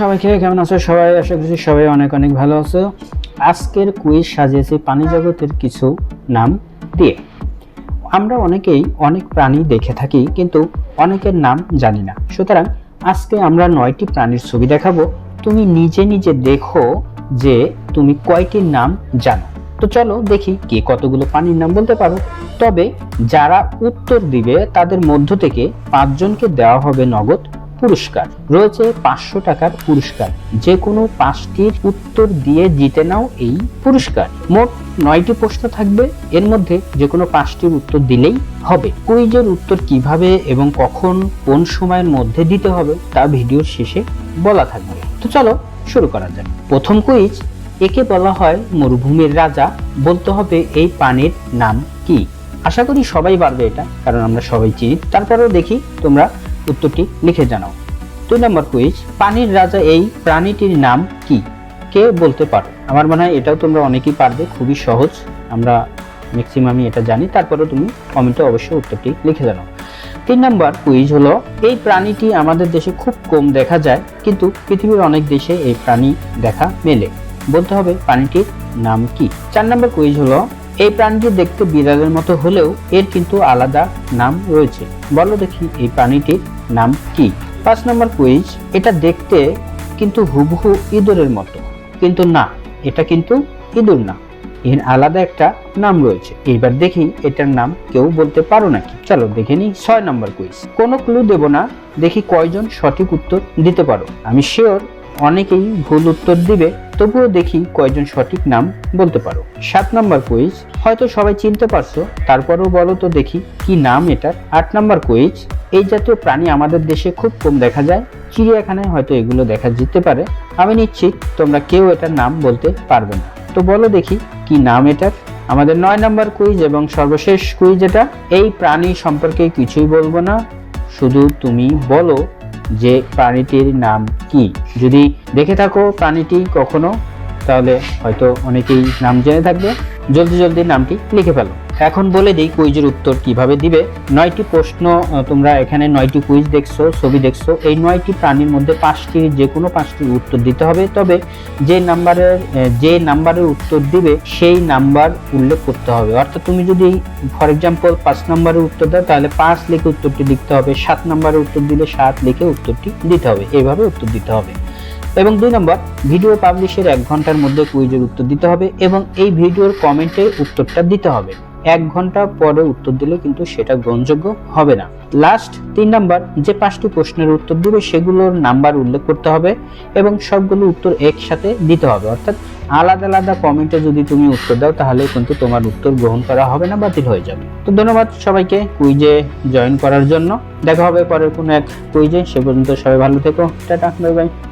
সবাইকে কেমন আছো? সবাই আশা করছি সবাই অনেক অনেক ভালো আছো। আজকের কুইজ সাজিয়েছি পানি জগতের কিছু নাম দিয়ে। আমরা অনেকেই অনেক প্রাণী দেখে থাকি, কিন্তু অনেকের নাম জানি না। সুতরাং আজকে আমরা নয়টি প্রাণীর ছবি দেখাবো। তুমি নিজে নিজে দেখো যে তুমি কয়টির নাম জানো। তো চলো দেখি কে কতগুলো পানির নাম বলতে পারো। তবে যারা উত্তর দিবে, তাদের মধ্য থেকে পাঁচজনকে দেওয়া হবে নগদ পুরস্কার। রয়েছে পাঁচশো টাকার পুরস্কার। যে কোনো পাঁচটির উত্তর দিয়ে জিতে নাও এই পুরস্কার। মোট নয়টি প্রশ্ন থাকবে। এর মধ্যে যে কোনো পাঁচটির উত্তর দিলেই হবে। কুইজের উত্তর কীভাবে এবং কখন, কোন সময়ের মধ্যে দিতে হবে তা ভিডিওর শেষে বলা থাকবে। তো চলো শুরু করা যাক। প্রথম কুইজ, একে বলা হয় মরুভূমির রাজা। বলতে হবে এই পানির নাম কি? আশা করি সবাই পারবে এটা, কারণ আমরা সবাই চিনি। তারপরেও দেখি তোমরা উত্তরটি লিখে জানাও। দুই নম্বর কুইজ পানির রাজা এই প্রাণীটির নাম কি? কে বলতে পারো? আমার মনে হয় এটাও তোমরা অনেকেই পারবে, খুবই সহজ। আমরা ম্যাক্সিমামই এটা জানি তারপরে তুমি কমেন্টে অবশ্যই উত্তরটি লিখে জানাও। তিন নম্বর কুইজ হলো, এই প্রাণীটি আমাদের দেশে খুব কম দেখা যায়, কিন্তু পৃথিবীর অনেক দেশে এই প্রাণী দেখা মেলে। বলতে হবে প্রাণীটির নাম কি? চার নম্বর কুইজ হলো, এই প্রাণীটি দেখতে বিড়ালের মতো হলেও এর কিন্তু আলাদা নাম রয়েছে। বলো দেখি এই প্রাণীটির নাম কি? পাঁচ নম্বর কুইজ এটা দেখতে কিন্তু হুবহু ইঁদুরের মতো। কিন্তু না, এটা কিন্তু ইঁদুর না। এর আলাদা একটা নাম রয়েছে। এবার দেখি এটার নাম কেউ বলতে পারো নাকি? চলো দেখে নিই ছয় নম্বর কুইজ কোনো ক্লু দেব না, দেখি কয়জন সঠিক উত্তর দিতে পারো। আমি শিওর অনেকেই ভুল উত্তর দিবে, তবুও দেখি কয়জন সঠিক নাম বলতে পারো। সাত নম্বর কুইজ হয়তো সবাই চিনতে পারছ, তারপরেও বলো তো দেখি কি নাম এটার। আট নম্বর কুইজ এই জাতীয় প্রাণী আমাদের দেশে খুব কম দেখা যায়। চিড়িয়াখানায় হয়তো এগুলো দেখা যেতে পারে। আমি নিশ্চিত তোমরা কেউ এটার নাম বলতে পারবে না। তো বলো দেখি, কি নাম এটার? আমাদের নয় নম্বর কুইজ এবং সর্বশেষ কুইজ এটা। এই প্রাণী সম্পর্কে কিছুই বলব না। শুধু তুমি বলো যে প্রাণীটির নাম কি। যদি দেখে থাকো প্রাণীটি কখনো, তাহলে হয়তো অনেকেই নাম জেনে থাকবে। জলদি জলদি নামটি লিখে ফেলো। এখন বলে দিই কুইজের উত্তর কীভাবে দিবে। নয়টি প্রশ্ন তোমরা এখানে নয়টি কুইজ দেখছ, ছবি দেখছ। এই নয়টি প্রাণীর মধ্যে পাঁচটি যে কোনো পাঁচটির উত্তর দিতে হবে। তবে যে নাম্বারের যে নাম্বারের উত্তর দিবে, সেই নাম্বার উল্লেখ করতে হবে। অর্থাৎ তুমি যদি, ফর এক্সাম্পল, পাঁচ নাম্বারের উত্তর দাও, তাহলে পাঁচ লিখে উত্তরটি লিখতে হবে। সাত নাম্বারের উত্তর দিলে সাত লিখে উত্তরটি দিতে হবে। এইভাবে উত্তর দিতে হবে। এবং দুই নম্বর, ভিডিও পাবলিশের এক ঘণ্টার মধ্যে কুইজের উত্তর দিতে হবে এবং এই ভিডিওর কমেন্টে উত্তরটা দিতে হবে। এক ঘণ্টা পরে উত্তর দিলে, কিন্তু সেটা গ্রহণযোগ্য হবে না। লাস্ট তিন নাম্বার যে পাঁচটি প্রশ্নের উত্তর দিবে, সেগুলোর নাম্বার উল্লেখ করতে হবে এবং সবগুলো উত্তর একসাথে দিতে হবে। অর্থাৎ আলাদা আলাদা কমেন্টে যদি তুমি উত্তর দাও, তাহলে কিন্তু তোমার উত্তর গ্রহণ করা হবে না, বাতিল হয়ে যাবে। তো ধন্যবাদ সবাইকে কুইজে জয়েন করার জন্য। দেখা হবে পরের কোনো এক কুইজে সে পর্যন্ত সবাই ভালো থেকো। Tata bye bye